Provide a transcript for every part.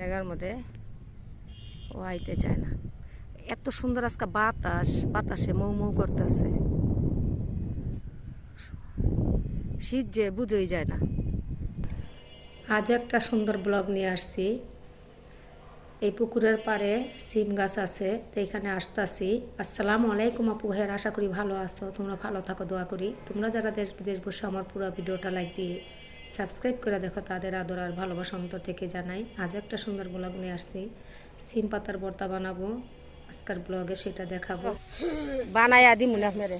জায়গার মধ্যে ও আইতে চায় না। এত সুন্দর আজকে বাতাস, বাতাসে মৌ মৌ করতেছে। শীত যে বুঝোই যায় না। আজ একটা সুন্দর ব্লগ নিয়ে আসছি। এই পুকুরের পাড়ে সিম গাছ আছে, তো এখানে আসতাছি। আসসালামু আলাইকুম আপু ভাইয়ের, আশা করি ভালো আছো। তোমরা ভালো থাকো, দোয়া করি। তোমরা যারা দেশ বিদেশ বসে আমার পুরো ভিডিওটা লাইক দিয়ে সাবস্ক্রাইব করে দেখো তাদের আদর আর ভালোবাসা অন্তর থেকে জানাই। আজ একটা সুন্দর ব্লগ নিয়ে আসছি। সিম পাতার ভর্তা বানাবো। আজকের ব্লগে সেটা দেখাবো। বানাই আদি মনে আপনারে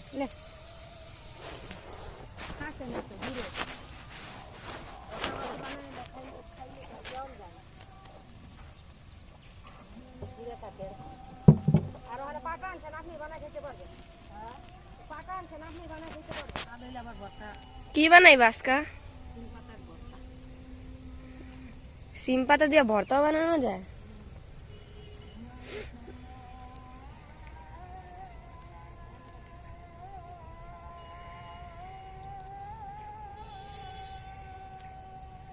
কি বানাই বাসকা সিম পাতা দিয়ে ভর্তাও বানানো যায়?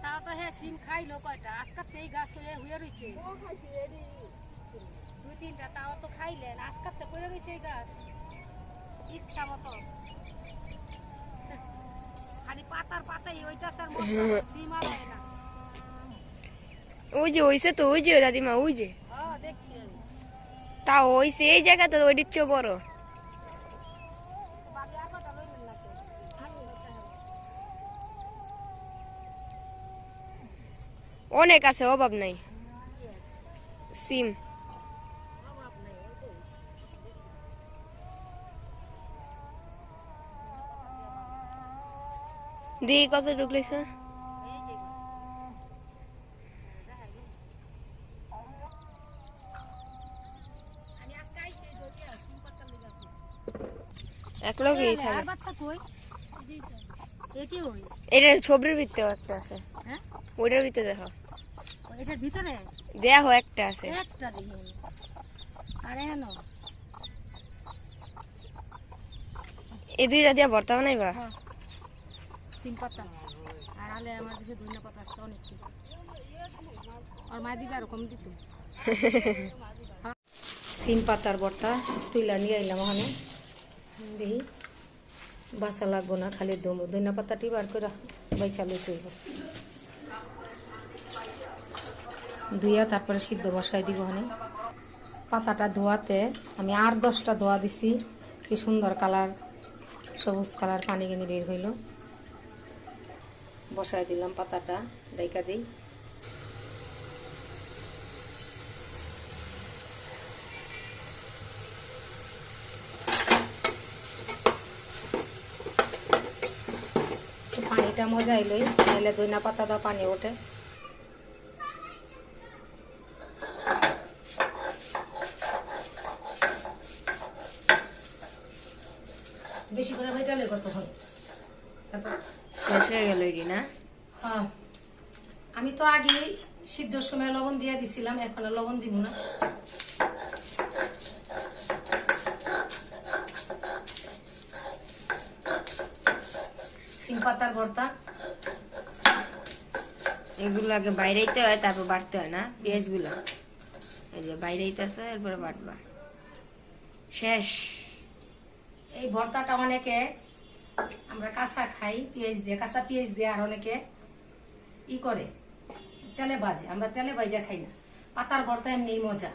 তাও তো হে সিম আজকাল তেই গাছ হয়ে হয়ে রয়েছে। দুই তিনটা তাও তো খাইলেন। পড়ে রয়েছে এই গাছ। ইচ্ছা মতো। খালি পাতার পাতাই ওইটা স্যার সিম আর হয় না। ওই যে ওইসে তো ওই যে দাদিমা ওই যে। আমি। তা ওইসে এই জায়গা তো ওইটির চেয়েও বড়। অনেক আছে অভাব নাই। সিম। দিয়ে কত ঢুকলেছে এই যে আমি আজকে আইছি এই দইটা সিম পাতা লিগা এক লোকই থাকে। বাচ্চা কই? এটি ওই। এটার ছবির ভিতরে একটা আছে। হ্যাঁ? ওইটার ভিতরে দেখো। এটার ভিতরে? দেখো একটা আছে। একটা দেখি। আরে হেন এই দুইটা দিয়ে ভর্তা বানাইবা? সিম পাতা। আর আলে আমার কাছে ধনিয়া পাতা আছে অনেক আর মা দিবে আর দিত। সিম পাতার বর্তা তুইলা নিয়ে আইলাম ওখানে। দেখি বাসা লাগবো না, খালি দমু। ধনিয়া পাতাটি বার করে বাইচা লই তুইব ধুইয়া তারপরে সিদ্ধ বসাই দিব ওখানে পাতাটা ধোয়াতে আমি আর দশটা ধোয়া দিছি। কি সুন্দর কালার, সবুজ কালার পানি কিনে বের হইল। বসাই দিলাম পাতাটা ডাইকা দিই। পানিটা মজাই লই নাহলে দইনা পাতা দাও পানি ওঠে। বেশি করে ভাইটালে কত হয় তারপর শেষ হয়ে গেল এটি না? হ্যাঁ। আমি তো আগে সিদ্ধর সময় লবণ দিয়ে দিছিলাম এখন আর লবণ দিব না। পাতার ভর্তা। এগুলো আগে বাইরেইতে হয়, তারপর বাটতে হয় না। পেঁয়াজগুলো এই যে বাইরেইতে আছে, এরপরে বাটবা। শেষ। এই ভর্তাটা অনেকে আমরা কাঁচা খাই, পেঁয়াজ দিয়ে, কাঁচা পেঁয়াজ দিয়ে আর অনেকে ই করে। তেলে বাজে আমরা তেলে বাজা খাই না। পাতার ভর্তা এমনি মজা।